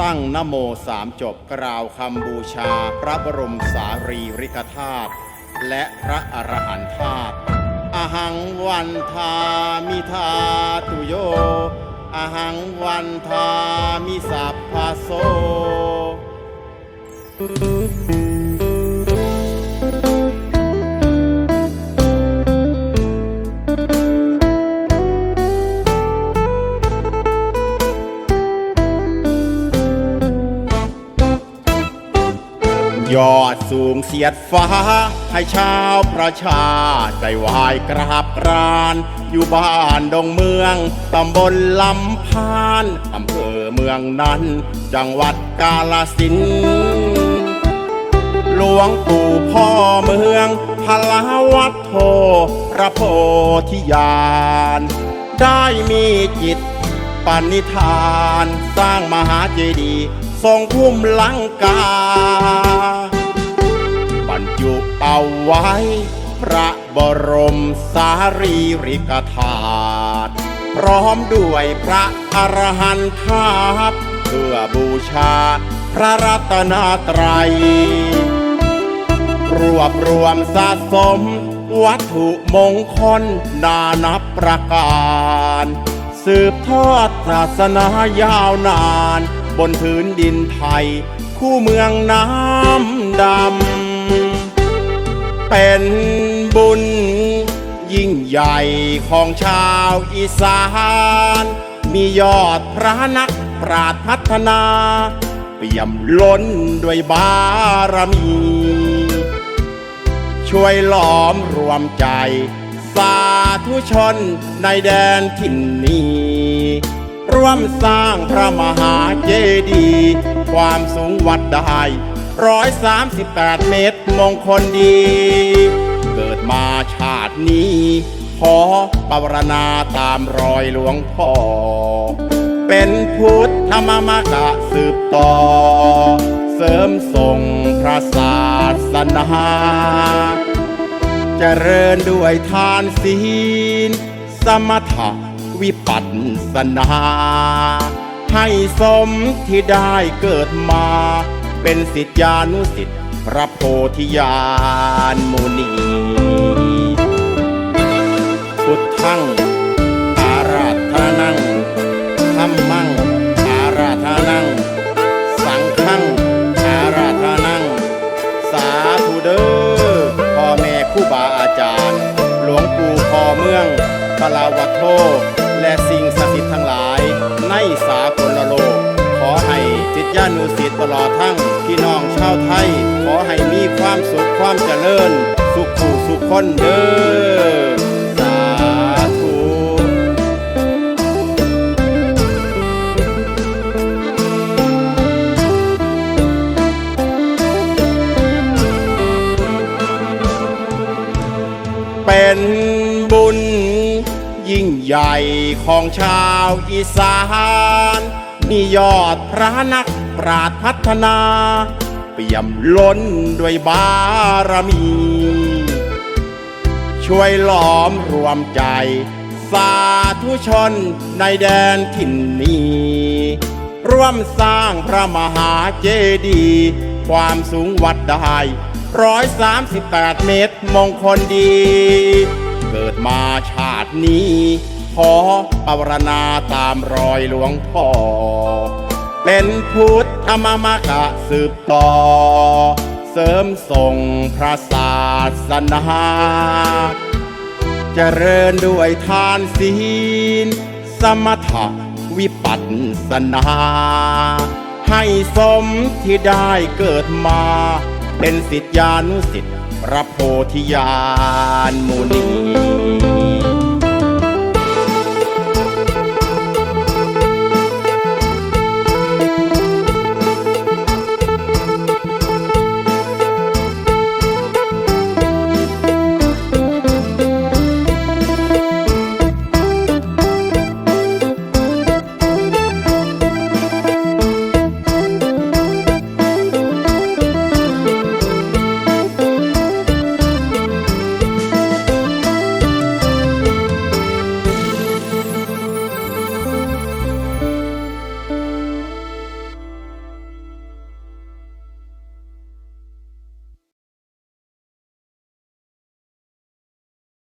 ตั้งนโมสามจบกล่าวคำบูชาพระบรมสารีริกธาตุและพระอรหันธาตุอหังวันทามิธาตุโย อหังวันทามิสัพพโซ ยอดสูงเสียดฟ้า ให้ชาวประชาได้ไหวายกราบกราน อยู่บ้านดงเมือง ตำบลลำพานอำเภอเมืองนั้น จังหวัดกาลสินหลวงปู่พ่อเมืองพลาวัดโทพระโพธิญาณ ได้มีจิตปณิธาน สร้างมหาเจดีย์ ทรงพุ่มลังกา บรรจุเอาไว้ พระบรมสารีริกธาตุพร้อมด้วยพระอรหันต์คาบเพื่อบูชาพระรัตนตรัย รวบรวมสะสม วัตถุมงคลนานับประการ สืบทอดศาสนายาวนาน บนพื้นดินไทย คู่เมืองน้ำดำ เป็นบุญยิ่งใหญ่ของชาวอีสาน มียอดพระนักปราดพัฒนา เปี่ยมล้นด้วยบารมี ช่วยหลอมรวมใจ สาธุชนในแดนถิ่นนี้ ร่วมสร้างพระมหาเจดีย์ความสูงวัดได้ร้อยสามสิบแปดเมตรมงคลดี เกิดมาชาตินี้ ขอปรณาตามรอยหลวงพ่อ เป็นพุทธมมกะสืบต่อ เสริมส่งพระศาสนาจเจริญด้วยทานศีล สมถะ วิปัสสนา ให้สมที่ได้เกิดมา เป็นสิทธิานุสิทธิ์พระโพธิญาณมุนีพุทธังอาราธานังธรรมังอาราธานัง สังฆังอาราธานัง สาธุเด้อพ่อแม่ครูบาอาจารย์ หลวงปู่พ่อเมืองพลาวัตโท และสิ่งศักดิ์สิทธิ์ทั้งหลาย ในสากลโลก ขอให้จิตญาณุสิทธิ์ตลอดทั้งพี่น้องชาวไทย ขอให้มีความสุขความเจริญ สุขผู้สุขคนเด้อสาธุเป็นบุญ ยิ่งใหญ่ของชาวอีสานมียอดพระนักปราดพัฒนา เปี่ยมล้นด้วยบารมี ช่วยหลอมรวมใจ สาธุชนในแดนถิ่นนี้ ร่วมสร้างพระมหาเจดีย์ความสูงวัดได้ร้อยสามสิบแปดเมตรมงคลดี เกิดมาชาตินี้ ขอปรณนาตามรอยหลวงพ่อ เป็นพุทธมมกะสืบต่อ เสริมส่งพระศาสนาเจริญด้วยทานศีล สมถะวิปัสสนา ให้สมที่ได้เกิดมา เป็นสิทธิานุสิทธิ พระโพธิญาณมุนี